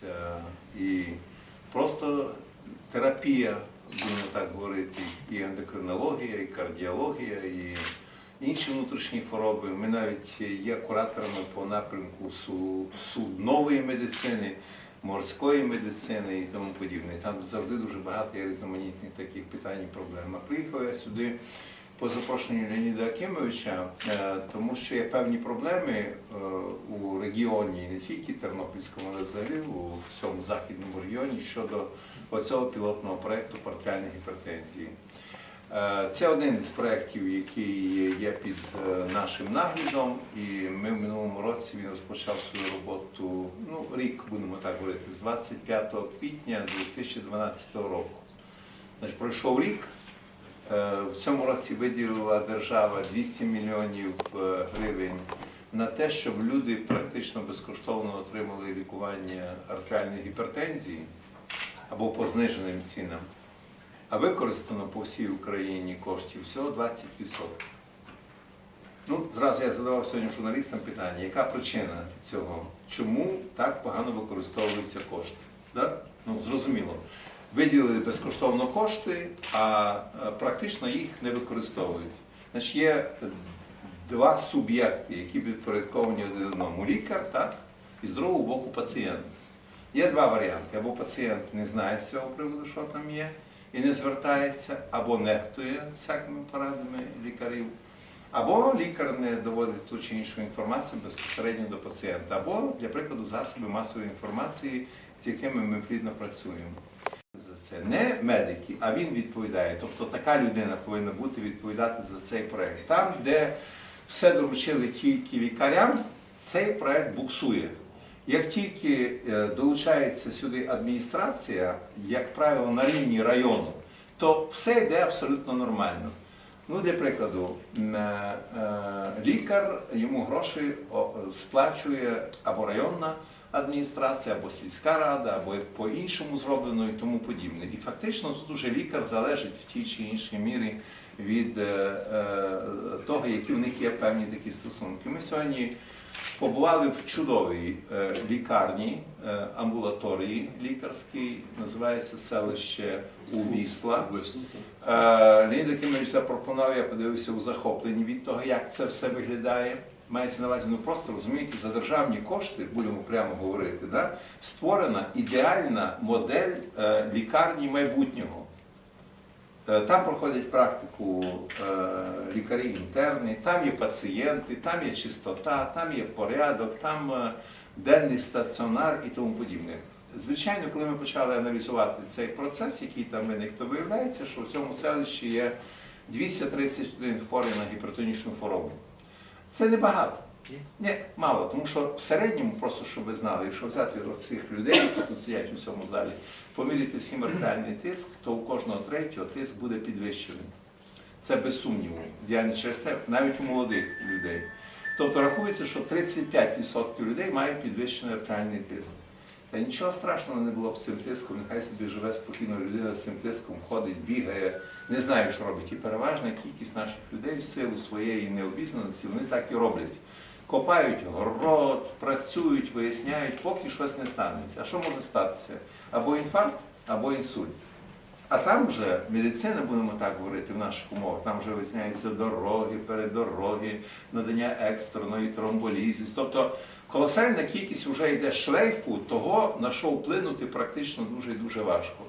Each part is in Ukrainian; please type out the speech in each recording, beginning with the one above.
Це і просто терапія, будемо так говорити, і ендокринологія, і кардіологія, і інші внутрішні хвороби. Ми навіть є кураторами по напрямку су- суднової медицини, морської медицини і тому подібне. Там завжди дуже багато є різноманітних таких питань і проблем. А приїхав я сюди по запрошенню Леоніда Акимовича, е, тому що є певні проблеми е, у регіоні, не тільки Тернопільському, але взагалі у всьому західному регіоні щодо оцього пілотного проєкту портальної гіпертензії. Е, Це один із проєктів, який є під нашим наглядом, і ми в минулому році він розпочав свою роботу, ну, рік, будемо так говорити, з 25 квітня 2012 року. Значить, пройшов рік. Е, В цьому році виділила держава 200 мільйонів е, гривень на те, щоб люди практично безкоштовно отримали лікування артеріальної гіпертензії або по зниженим цінам. А використано по всій Україні коштів всього 20%. Ну, зразу я задавав сьогодні журналістам питання, яка причина цього? Чому так погано використовуються кошти? Да? Ну, зрозуміло. Виділили безкоштовно кошти, а е, практично їх не використовують. Значить, є два суб'єкти, які підпорядковані один одному. Лікар, так, і з другого боку пацієнт. Є два варіанти. Або пацієнт не знає з цього приводу, що там є, і не звертається, або нехтує всякими порадами лікарів, або лікар не доводить ту чи іншу інформацію безпосередньо до пацієнта, або, для прикладу, засоби масової інформації, з якими ми плідно працюємо. Це не медики, а він відповідає. Тобто така людина повинна бути відповідати за цей проект. Там, де все доручили тільки лікарям, цей проект буксує. Як тільки е, долучається сюди адміністрація, як правило, на рівні району, то все йде абсолютно нормально. Ну, для прикладу, е, е, лікар йому гроші сплачує або районна адміністрація, або сільська рада, або по-іншому зроблено і тому подібне. І фактично тут уже лікар залежить в тій чи іншій мірі від е, е, того, які в них є певні такі стосунки. Ми сьогодні побували в чудовій е, лікарні, амбулаторії лікарській, називається селище Увісла. Леонід Якимович запропонував, я подивився у захопленні від того, як це все виглядає. Мається на увазі, ну просто розумієте, за державні кошти, будемо прямо говорити, да, створена ідеальна модель е, лікарні майбутнього. Е, Там проходять практику е, лікарі інтерни, там є пацієнти, там є чистота, там є порядок, там е, денний стаціонар і тому подібне. Звичайно, коли ми почали аналізувати цей процес, який там виник, то виявляється, що в цьому селищі є 231 хворий на гіпертонічну хворобу. Це небагато. Ні, мало, тому що в середньому, просто щоб ви знали, якщо взяти от цих людей, які тут сидять у цьому залі, поміряти всім артеріальний тиск, то у кожного третього тиск буде підвищений. Це без сумніву. Я не через це, навіть у молодих людей. Тобто рахується, що 35% людей мають підвищений артеріальний тиск. Та нічого страшного не було б цим тиском, нехай собі живе спокійно людина з цим тиском, ходить, бігає, не знає, що робить. І переважна кількість наших людей в силу своєї необізнаності, вони так і роблять. Копають город, працюють, виясняють, поки щось не станеться. А що може статися? Або інфаркт, або інсульт. А там вже медицина, будемо так говорити, в наших умовах, там вже виясняються дороги, передороги, надання екстреної тромболізис. Тобто колосальна кількість вже йде шлейфу того, на що вплинути практично дуже і дуже важко.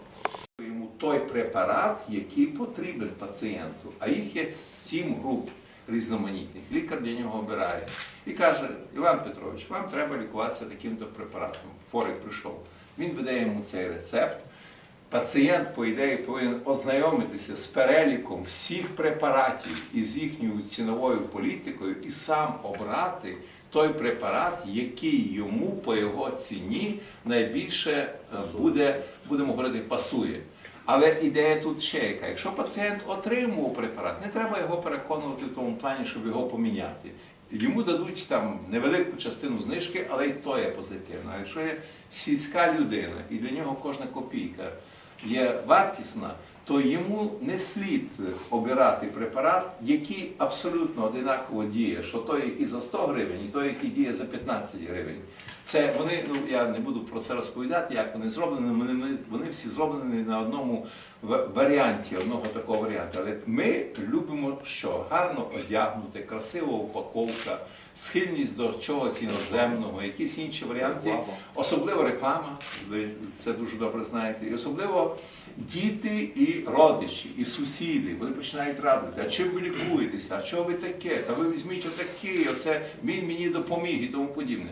Йому той препарат, який потрібен пацієнту, а їх є сім груп різноманітних. Лікар для нього обирає і каже: Іван Петрович, вам треба лікуватися таким-то препаратом. Форик прийшов. Він видає йому цей рецепт. Пацієнт, по ідеї, повинен ознайомитися з переліком всіх препаратів і з їхньою ціновою політикою і сам обрати той препарат, який йому по його ціні найбільше е, буде, будемо говорити, пасує. Але ідея тут ще яка. Якщо пацієнт отримував препарат, не треба його переконувати в тому плані, щоб його поміняти. Йому дадуть там невелику частину знижки, але й то є позитивно. Якщо є сільська людина і для нього кожна копійка є вартісна, то йому не слід обирати препарат, який абсолютно одинаково діє, що той, який за 100 гривень, і той, який діє за 15 гривень. Це вони, ну я не буду про це розповідати, як вони зроблені. Вони, вони, всі зроблені на одному варіанті, одного такого варіанту. Але ми любимо що? Гарно одягнути, красива упаковка, схильність до чогось іноземного, якісь інші варіанти. Особливо реклама, ви це дуже добре знаєте, і особливо діти і родичі, і сусіди. Вони починають радити, а чим ви лікуєтеся, а чого ви таке? Та ви візьміть отакий, оце він мені допоміг і тому подібне.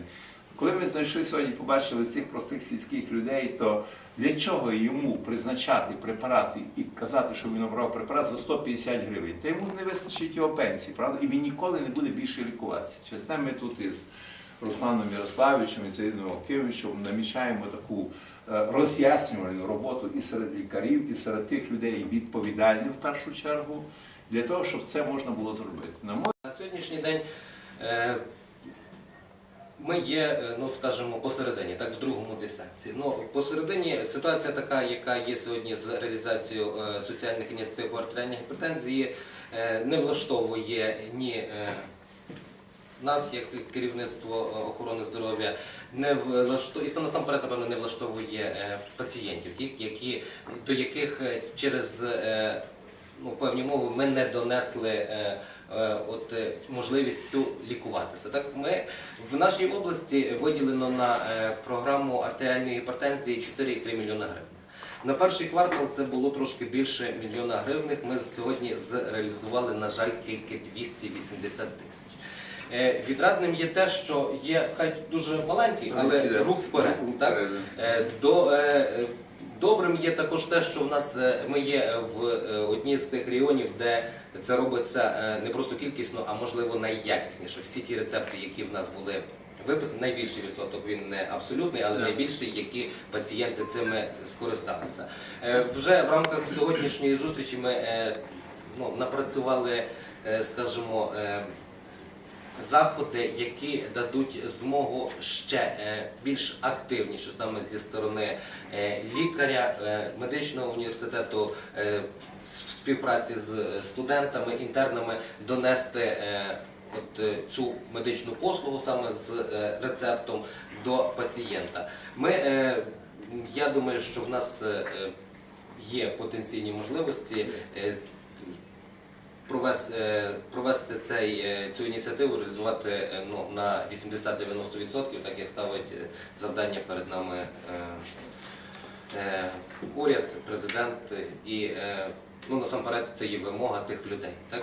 Коли ми знайшли сьогодні, побачили цих простих сільських людей, то для чого йому призначати препарати і казати, що він обрав препарат за 150 гривень? Та йому не вистачить його пенсії, правда? І він ніколи не буде більше лікуватися. Через те ми тут із Русланом Ярославовичем і Сергієм Вакимовичем намічаємо таку е, роз'яснювальну роботу і серед лікарів, і серед тих людей відповідальних в першу чергу, для того, щоб це можна було зробити. На сьогоднішній день е, ми є, е, ну скажімо, посередині, так, в другому десятці. Ну, посередині ситуація така, яка є сьогодні з реалізацією е, соціальних ініціатив по артеріальній гіпертензії, е, не влаштовує ні. нас, як керівництво охорони здоров'я, не влаштовує, і насамперед, напевно, не влаштовує пацієнтів, ті, які, до яких через ну, певні мови ми не донесли от, е, можливість цю лікуватися. Так, ми в нашій області виділено на е, програму артеріальної гіпертензії 4,3 мільйона гривень. На перший квартал це було трошки більше мільйона гривень. Ми сьогодні зреалізували, на жаль, тільки 280 тисяч. Е, Відрадним є те, що є хай дуже маленький, але рух вперед. Так? Е, До, е, добрим є також те, що в нас е, ми є в е, одній з тих регіонів, де це робиться е, не просто кількісно, а можливо найякісніше. Всі ті рецепти, які в нас були виписані, найбільший відсоток він не абсолютний, але найбільший, які пацієнти цими скористалися. Е, Вже в рамках сьогоднішньої зустрічі ми е, ну, напрацювали, е, скажімо. Заходи, які дадуть змогу ще е, більш активніше саме зі сторони е, лікаря, е, медичного університету в співпраці з студентами, інтернами донести от цю медичну послугу саме з рецептом до пацієнта. Ми, я думаю, що в нас є потенційні можливості. Е, провес- е, провести цей, е, цю ініціативу, реалізувати е, ну, на 80-90%, так як ставить завдання перед нами уряд, президент і ну, насамперед це є вимога тих людей. Так?